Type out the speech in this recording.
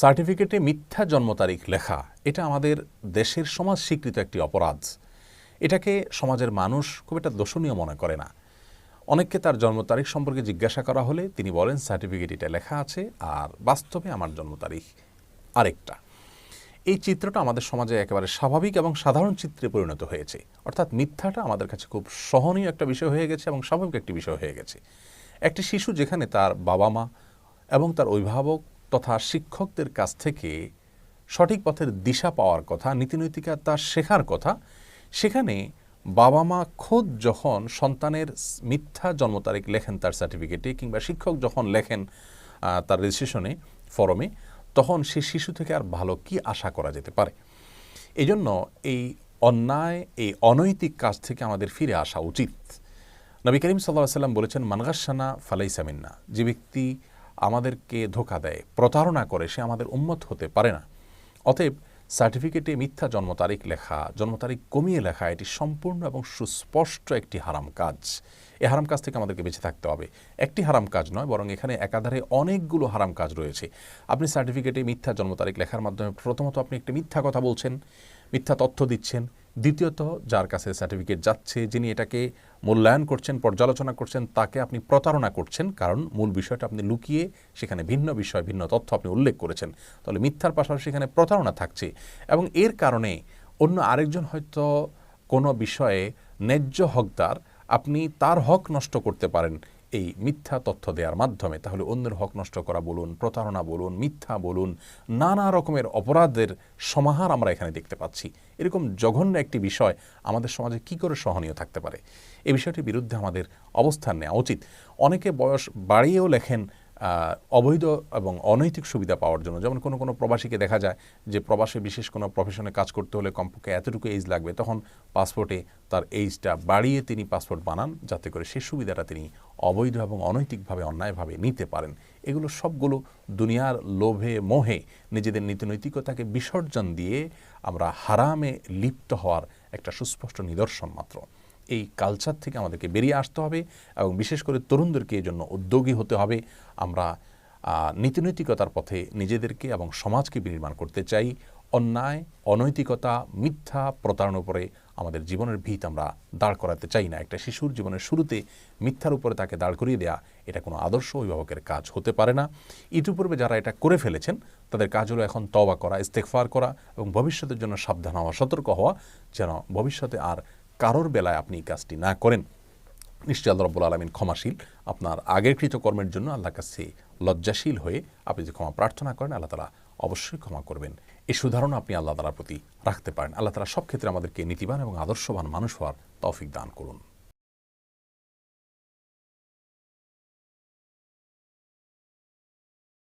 সার্টিফিকেটে মিথ্যা জন্ম তারিখ লেখা, এটা আমাদের দেশের সমাজ স্বীকৃত একটি অপরাধ। এটাকে সমাজের মানুষ খুব একটা দোষণীয় মনে করে না। অনেককে তার জন্ম তারিখ সম্পর্কে জিজ্ঞাসা করা হলে তিনি বলেন, সার্টিফিকেট এটা লেখা আছে আর বাস্তবে আমার জন্ম তারিখ আরেকটা। এই চিত্রটা আমাদের সমাজে একেবারে স্বাভাবিক এবং সাধারণ চিত্রে পরিণত হয়েছে। অর্থাৎ মিথ্যাটা আমাদের কাছে খুব সহনীয় একটা বিষয় হয়ে গেছে এবং স্বাভাবিক একটি বিষয় হয়ে গেছে। একটি শিশু যেখানে তার বাবা মা এবং তার অভিভাবক তথা শিক্ষকদের কাছ থেকে সঠিক পথের দিশা পাওয়ার কথা, নীতিনৈতিকতা শেখার কথা। সেখানে বাবা মা খোদ যখন সন্তানের মিথ্যা জন্ম তারিখ লেখেন তার সার্টিফিকেটে কিংবা শিক্ষক যখন লেখেন তার রেজিস্ট্রেশনে ফরমে তখন সে শিশু থেকে আর ভালো কি আশা করা যেতে পারে? এই জন্য এই অন্যায়, এই অনৈতিক কাজ থেকে আমাদের ফিরে আসা উচিত। নবী করিম সাল্লাহ সাল্লাম বলেছেন মানগাসানা ফালাইসামিন্না যে ব্যক্তি আমাদেরকে ধোকা দেয়, প্রতারণা করে, সে আমাদের উন্মত হতে পারে না। অতএব সার্টিফিকেটে মিথ্যা জন্ম তারিখ লেখা, জন্ম তারিখ কমিয়ে লেখা, এটি সম্পূর্ণ এবং সুস্পষ্ট একটি হারাম কাজ। এই হারাম কাজ থেকে আমাদেরকে বেঁচে থাকতে হবে। একটি হারাম কাজ নয়, বরং এখানে একাধারে অনেকগুলো হারাম কাজ রয়েছে। আপনি সার্টিফিকেটে মিথ্যা জন্ম তারিখ লেখার মাধ্যমে প্রথমত আপনি একটি মিথ্যা কথা বলছেন, মিথ্যা তথ্য দিচ্ছেন দ্বিতীয়ত, যার কাছে সার্টিফিকেট যাচ্ছে, যিনি এটাকে মূল্যায়ন করছেন, পর্যালোচনা করছেন, তাকে আপনি প্রতারণা করছেন, কারণ মূল বিষয়টা আপনি লুকিয়ে সেখানে ভিন্ন বিষয়, ভিন্ন তথ্য আপনি উল্লেখ করেছেন। তাহলে মিথ্যার পাশাপাশি সেখানে প্রতারণা থাকছে। এবং এর কারণে অন্য আরেকজন হয়তো কোনো বিষয়ে ন্যায্য হকদার, আপনি তার হক নষ্ট করতে পারেন। এই মিথ্যা তথ্য দেওয়ার মাধ্যমে, তাহলে অন্যের হক নষ্ট করা বলুন, প্রতারণা বলুন, মিথ্যা বলুন, নানা রকমের অপরাধের সমাহার আমরা এখানে দেখতে পাচ্ছি। এরকম জঘন্য একটি বিষয় আমাদের সমাজে কি করে সহনীয় থাকতে পারে? এ বিষয়টির বিরুদ্ধে আমাদের অবস্থান নেওয়া উচিত। অনেকে বয়স বাড়িয়েও লেখেন অবৈধ এবং অনৈতিক সুবিধা পাওয়ার জন্য। যেমন কোনো কোনো প্রবাসীকে দেখা যায় যে প্রবাসে বিশেষ কোনো প্রফেশনে কাজ করতে হলে কমপক্ষে এতটুকু এইজ লাগবে, তখন পাসপোর্টে তার এইজটা বাড়িয়ে তিনি পাসপোর্ট বানান, যাতে করে সেই সুবিধাটা তিনি অবৈধ এবং অনৈতিকভাবে, অন্যায়ভাবে নিতে পারেন। এগুলো সবগুলো দুনিয়ার লোভে, মোহে নিজেদের নীতিনৈতিকতাকে বিসর্জন দিয়ে আমরা হারামে লিপ্ত হওয়ার একটা সুস্পষ্ট নিদর্শন মাত্র। এই কালচার থেকে আমাদেরকে বেরিয়ে আসতে হবে এবং বিশেষ করে তরুণদেরকে এই জন্য উদ্যোগী হতে হবে। আমরা নীতিনৈতিকতার পথে নিজেদেরকে এবং সমাজকে বিনির্মাণ করতে চাই। অন্যায়, অনৈতিকতা, মিথ্যা প্রতারণার উপরে আমাদের জীবনের ভিত আমরা দাঁড় করাতে চাই না। একটা শিশুর জীবনের শুরুতে মিথ্যার উপরে তাকে দাঁড় করিয়ে দেয়া, এটা কোনো আদর্শ অভিভাবকের কাজ হতে পারে না। ইতিপূর্বে যারা এটা করে ফেলেছেন, তাদের কাজ হলো এখন তবা করা ইস্তেকফার করা এবং ভবিষ্যতের জন্য সাবধান হওয়া, সতর্ক হওয়া, যেন ভবিষ্যতে আর কারোর বেলায় আপনি এই কাজটি না করেন। নিশ্চয় আল্লাহ রব্বুল আলমিন ক্ষমাশীল। আপনার আগের কৃতকর্মের জন্য আল্লাহর কাছে লজ্জাশীল হয়ে আপনি যে ক্ষমা প্রার্থনা করেন, আল্লাহ তালা অবশ্যই ক্ষমা করবেন। এই সুধারণা আপনি আল্লাহ তালার প্রতি রাখতে পারেন। আল্লাহ তালা সব ক্ষেত্রে আমাদেরকে নীতিবান এবং আদর্শবান মানুষ হওয়ার তৌফিক দান করুন।